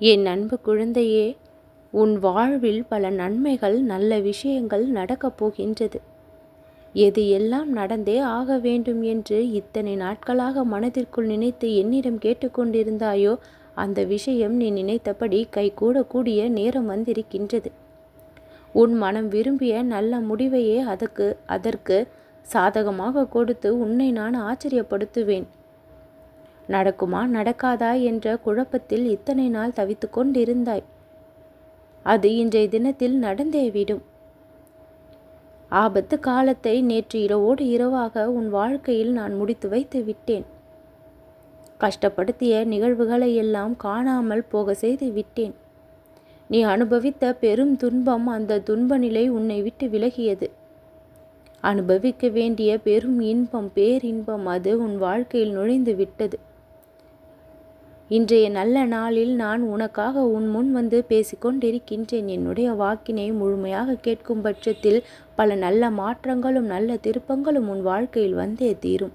என் அன்பு குழந்தையே உன் வாழ்வில் பல நன்மைகள் நல்ல விஷயங்கள் நடக்கப் போகின்றது. எது எல்லாம் நடந்தே ஆக வேண்டும் என்று இத்தனை நாட்களாக மனதிற்குள் நினைத்து என்னிடம் கேட்டுக்கொண்டிருந்தாயோ அந்த விஷயம் நீ நினைத்தபடி கைகூடக்கூடிய நேரம் வந்திருக்கின்றது. உன் மனம் விரும்பிய நல்ல முடிவையே அதற்கு அதற்கு சாதகமாக கொடுத்து உன்னை நான் ஆச்சரியப்படுத்துவேன். நடக்குமா? நடக்காதா? என்ற குழப்பத்தில் இத்தனை நாள் தவித்து கொண்டிருந்தாய். அது இன்றைய தினத்தில் நடந்தே விடும். ஆபத்து காலத்தை நேற்று இரவோடு இரவாக உன் வாழ்க்கையில் நான் முடித்து வைத்து விட்டேன். கஷ்டப்படுத்திய நிகழ்வுகளை எல்லாம் காணாமல் போக செய்து விட்டேன். நீ அனுபவித்த பெரும் துன்பம் அந்த துன்ப நிலை உன்னை விட்டு விலகியது. அனுபவிக்க வேண்டிய பெரும் இன்பம் பேரின்பம் அது உன் வாழ்க்கையில் நுழைந்து விட்டது. இன்றைய நல்ல நாளில் நான் உனக்காக உன் முன் வந்து பேசிக்கொண்டிருக்கின்றேன். என்னுடைய வாக்கினை முழுமையாக கேட்கும் பட்சத்தில் பல நல்ல மாற்றங்களும் நல்ல திருப்பங்களும் உன் வாழ்க்கையில் வந்தே தீரும்.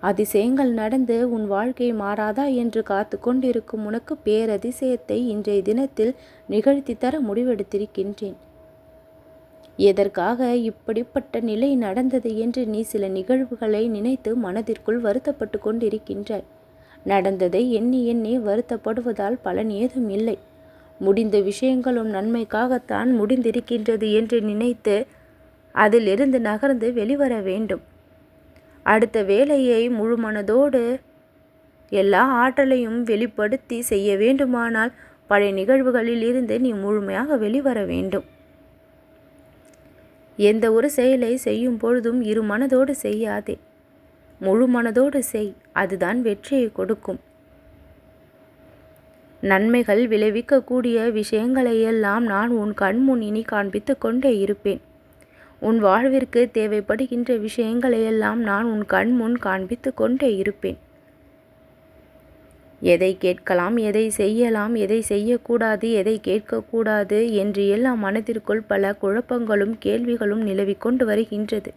அதிசயங்கள் நடந்து உன் வாழ்க்கை மாறாதா என்று காத்து கொண்டிருக்கும் உனக்கு பேரதிசயத்தை இன்றைய தினத்தில் நிகழ்த்தி தர முடிவெடுத்திருக்கின்றேன். எதற்காக இப்படிப்பட்ட நிலை நடந்தது என்று நீ சில நிகழ்வுகளை நினைத்து மனதிற்குள் வருத்தப்பட்டு கொண்டிருக்கின்றாய். நடந்ததை எண்ணி எண்ணி வருத்தப்படுவதால் பலன் ஏதும் இல்லை. முடிந்த விஷயங்களும் நன்மைக்காகத்தான் முடிந்திருக்கின்றது என்று நினைத்து அதிலிருந்து நகர்ந்து வெளிவர வேண்டும். அடுத்த வேலையை முழுமனதோடு எல்லா ஆற்றலையும் வெளிப்படுத்தி செய்ய வேண்டுமானால் பழைய நிகழ்வுகளில் இருந்து நீ முழுமையாக வெளிவர வேண்டும். எந்த ஒரு செயலை செய்யும் பொழுதும் இரு மனதோடு செய்யாதே. முழு மனதோடு செய் அதுதான் வெற்றியை கொடுக்கும். நன்மைகள் விளைவிக்கக்கூடிய விஷயங்களையெல்லாம் நான் உன் கண்முன் இனி காண்பித்து கொண்டே இருப்பேன். உன் வாழ்விற்கு தேவைப்படுகின்ற விஷயங்களையெல்லாம் நான் உன் கண்முன் காண்பித்து கொண்டே இருப்பேன். எதை கேட்கலாம் எதை செய்யலாம் எதை செய்யக்கூடாது எதை கேட்கக்கூடாது என்று எல்லாம் மனதிற்குள் பல குழப்பங்களும் கேள்விகளும் நிலவி கொண்டு வருகின்றது.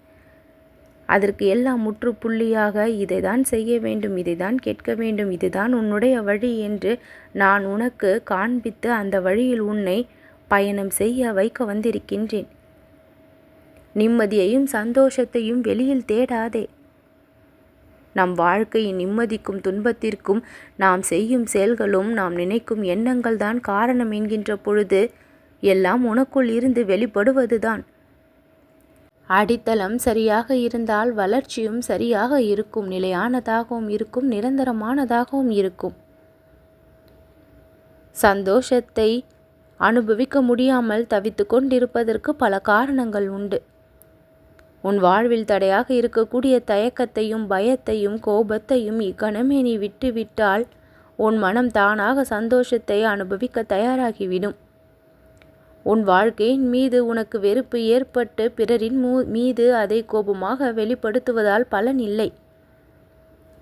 அதற்கு எல்லாம் முற்றுப்புள்ளியாக இதை தான் செய்ய வேண்டும் இதை தான் கேட்க வேண்டும் இதுதான் உன்னுடைய வழி என்று நான் உனக்கு காண்பித்து அந்த வழியில் உன்னை பயணம் செய்ய வைக்க வந்திருக்கின்றேன். நிம்மதியையும் சந்தோஷத்தையும் வெளியில் தேடாதே. நம் வாழ்க்கையின் நிம்மதிக்கும் துன்பத்திற்கும் நாம் செய்யும் செயல்களும் நாம் நினைக்கும் எண்ணங்கள் தான் காரணம் என்கின்ற பொழுது எல்லாம் உனக்குள் இருந்து வெளிப்படுவதுதான். அடித்தளம் சரியாக இருந்தால் வளர்ச்சியும் சரியாக இருக்கும் நிலையானதாகவும் இருக்கும் நிரந்தரமானதாகவும் இருக்கும். சந்தோஷத்தை அனுபவிக்க முடியாமல் தவித்து கொண்டிருப்பதற்கு பல காரணங்கள் உண்டு. உன் வாழ்வில் தடையாக இருக்கக்கூடிய தயக்கத்தையும் பயத்தையும் கோபத்தையும் இக்கணமே நீ விட்டுவிட்டால் உன் மனம் தானாக சந்தோஷத்தை அனுபவிக்க தயாராகிவிடும். உன் வாழ்க்கையின் மீது உனக்கு வெறுப்பு ஏற்பட்டு பிறரின் மீது அதை கோபமாக வெளிப்படுத்துவதால் பலன் இல்லை.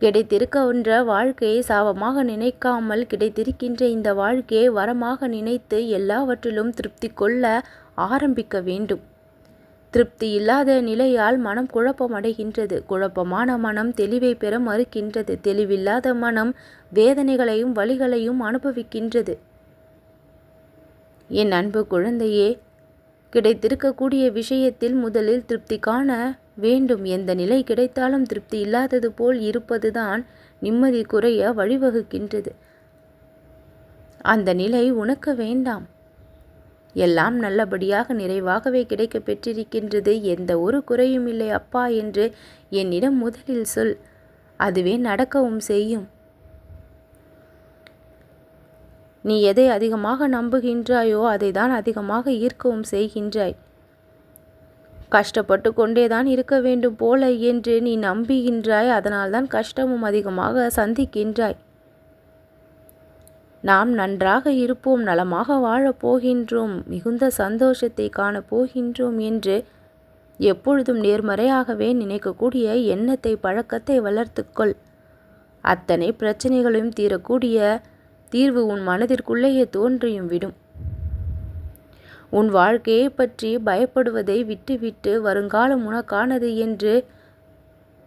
கிடைத்திருக்கின்ற வாழ்க்கையை சாபமாக நினைக்காமல் கிடைத்திருக்கின்ற இந்த வாழ்க்கையை வரமாக நினைத்து எல்லாவற்றிலும் திருப்தி கொள்ள ஆரம்பிக்க வேண்டும். திருப்தி இல்லாத நிலையால் மனம் குழப்பமடைகின்றது. குழப்பமான மனம் தெளிவை பெற மறுக்கின்றது. தெளிவில்லாத மனம் வேதனைகளையும் வழிகளையும் அனுபவிக்கின்றது. என் அன்பு குழந்தையே கிடைத்திருக்கக்கூடிய விஷயத்தில் முதலில் திருப்தி காண வேண்டும். எந்த நிலை கிடைத்தாலும் திருப்தி இல்லாதது போல் இருப்பதுதான் நிம்மதி குறைய வழிவகுக்கின்றது. அந்த நிலை உனக்கு வேண்டாம். எல்லாம் நல்லபடியாக நிறைவாகவே கிடைக்க பெற்றிருக்கின்றது. எந்த ஒரு குறையும் இல்லை அப்பா என்று என்னிடம் முதலில் சொல். அதுவே நடக்கவும் செய்யும். நீ எதை அதிகமாக நம்புகின்றாயோ அதை தான் அதிகமாக ஈர்க்கவும் செய்கின்றாய். கஷ்டப்பட்டு கொண்டேதான் இருக்க வேண்டும் போல என்று நீ நம்புகின்றாய். அதனால்தான் கஷ்டமும் அதிகமாக சந்திக்கின்றாய். நாம் நன்றாக இருப்போம் நலமாக வாழப் போகின்றோம் மிகுந்த சந்தோஷத்தை காணப் போகின்றோம் என்று எப்பொழுதும் நேர்மறையாகவே நினைக்கக்கூடிய எண்ணத்தை பழக்கத்தை வளர்த்துக்கொள். அத்தனை பிரச்சனைகளையும் தீரக்கூடிய தீர்வு உன் மனதிற்குள்ளேயே தோன்றியும் விடும். உன் வாழ்க்கையை பற்றி பயப்படுவதை விட்டுவிட்டு வருங்காலம் உனக்கானது என்று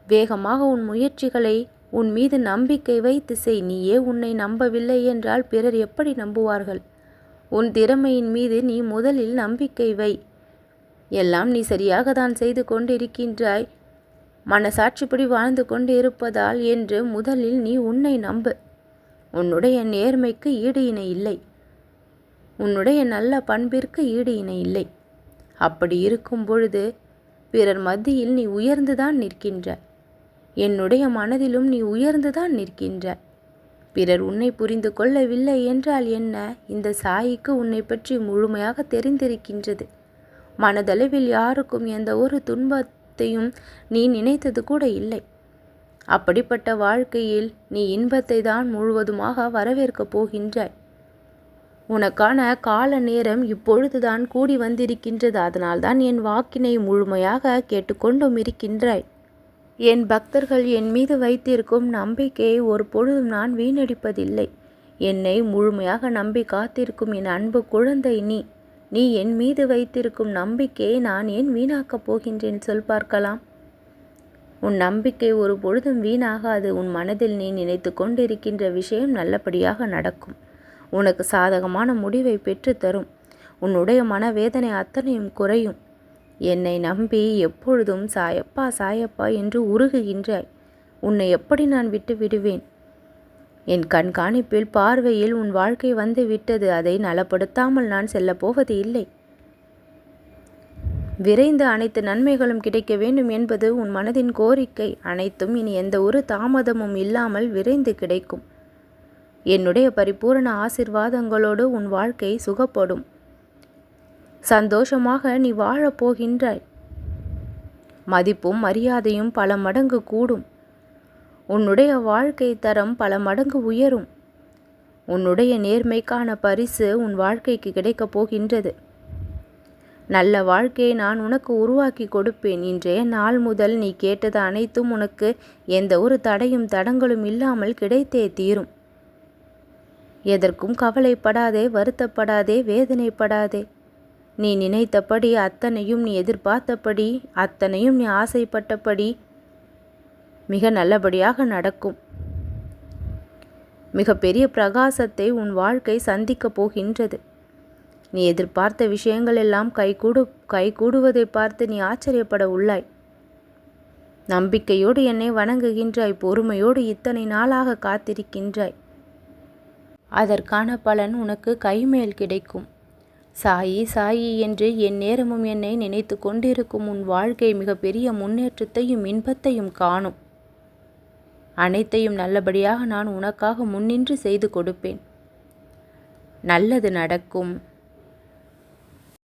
வேகமாக உன் முயற்சிகளை உன் மீது நம்பிக்கை வைத்து செய். நீயே உன்னை நம்பவில்லை என்றால் பிறர் எப்படி நம்புவார்கள்? உன் திறமையின் மீது நீ முதலில் நம்பிக்கை வை. எல்லாம் நீ சரியாக தான் செய்து கொண்டிருக்கின்றாய். மனசாட்சிப்படி வாழ்ந்து கொண்டு இருப்பதால் என்று முதலில் நீ உன்னை நம்பு. உன்னுடைய நேர்மைக்கு ஈடு இணை இல்லை. உன்னுடைய நல்ல பண்பிற்கு ஈடு இணை இல்லை. அப்படி இருக்கும் பொழுது பிறர் மத்தியில் நீ உயர்ந்துதான் நிற்கின்ற என்னுடைய மனதிலும் நீ உயர்ந்துதான் நிற்கின்ற. பிறர் உன்னை புரிந்து கொள்ளவில்லை என்றால் என்ன? இந்த சாயிக்கு உன்னை பற்றி முழுமையாக தெரிந்திருக்கின்றது. மனதளவில் யாருக்கும் எந்த ஒரு துன்பத்தையும் நீ நினைத்தது கூட இல்லை. அப்படிப்பட்ட வாழ்க்கையில் நீ இன்பத்தை தான் முழுவதுமாக வரவேற்கப் போகின்றாய். உனக்கான கால நேரம் இப்பொழுதுதான் கூடி வந்திருக்கின்றது. அதனால்தான் என் வாக்கினை முழுமையாக கேட்டுக்கொண்டும் இருக்கின்றாய். என் பக்தர்கள் என் மீது வைத்திருக்கும் நம்பிக்கையை ஒரு பொழுதும் நான் வீணடிப்பதில்லை. என்னை முழுமையாக நம்பி காத்திருக்கும் என் அன்பு குழந்தை நீ. நீ என் மீது வைத்திருக்கும் நம்பிக்கையை நான் ஏன் வீணாக்கப் போகின்றேன் சொல் பார்க்கலாம். உன் நம்பிக்கை ஒரு பொழுதும் வீணாகாது. உன் மனதில் நீ நினைத்து கொண்டிருக்கின்ற விஷயம் நல்லபடியாக நடக்கும். உனக்கு சாதகமான முடிவை பெற்றுத்தரும் உன்னுடைய மனவேதனை அத்தனையும் குறையும். என்னை நம்பி எப்பொழுதும் சாயப்பா சாயப்பா என்று உருகுகின்றாய். உன்னை எப்படி நான் விட்டு விடுவேன்? என் கண்காணிப்பில் பார்வையில் உன் வாழ்க்கை வந்து விட்டது. அதை நலப்படுத்தாமல் நான் செல்லப்போவது இல்லை. விரைந்து அனைத்து நன்மைகளும் கிடைக்க வேண்டும் என்பது உன் மனதின் கோரிக்கை. அனைத்தும் இனி எந்த ஒரு தாமதமும் இல்லாமல் விரைந்து கிடைக்கும். என்னுடைய பரிபூரண ஆசிர்வாதங்களோடு உன் வாழ்க்கை சுகப்படும். சந்தோஷமாக நீ வாழப் போகின்றாய். மதிப்பும் மரியாதையும் பல மடங்கு கூடும். உன்னுடைய வாழ்க்கை தரம் பல மடங்கு உயரும். உன்னுடைய நேர்மைக்கான பரிசு உன் வாழ்க்கைக்கு கிடைக்கப் போகின்றது. நல்ல வாழ்க்கையை நான் உனக்கு உருவாக்கி கொடுப்பேன். இன்றைய நாள் முதல் நீ கேட்டது அனைத்தும் உனக்கு எந்த ஒரு தடையும் தடங்களும் இல்லாமல் கிடைத்தே தீரும். எதற்கும் கவலைப்படாதே வருத்தப்படாதே வேதனைப்படாதே. நீ நினைத்தபடி அத்தனையும் நீ எதிர்பார்த்தபடி அத்தனையும் நீ ஆசைப்பட்டபடி மிக நல்லபடியாக நடக்கும். மிகப்பெரிய பிரகாசத்தை உன் வாழ்க்கை சந்திக்கப் போகின்றது. நீ எதிர்பார்த்த விஷயங்கள் எல்லாம் கைகூடு கைகூடுவதை பார்த்து நீ ஆச்சரியப்பட உள்ளாய். நம்பிக்கையோடு என்னை வணங்குகின்றாய் பொறுமையோடு இத்தனை நாளாக காத்திருக்கின்றாய். அதற்கான பலன் உனக்கு கைமேல் கிடைக்கும். சாயி சாயி என்று என் நேரமும் என்னை நினைத்து கொண்டிருக்கும் உன் வாழ்க்கை மிகப்பெரிய முன்னேற்றத்தையும் இன்பத்தையும் காணும். அனைத்தையும் நல்லபடியாக நான் உனக்காக முன்னின்று செய்து கொடுப்பேன். நல்லது நடக்கும்.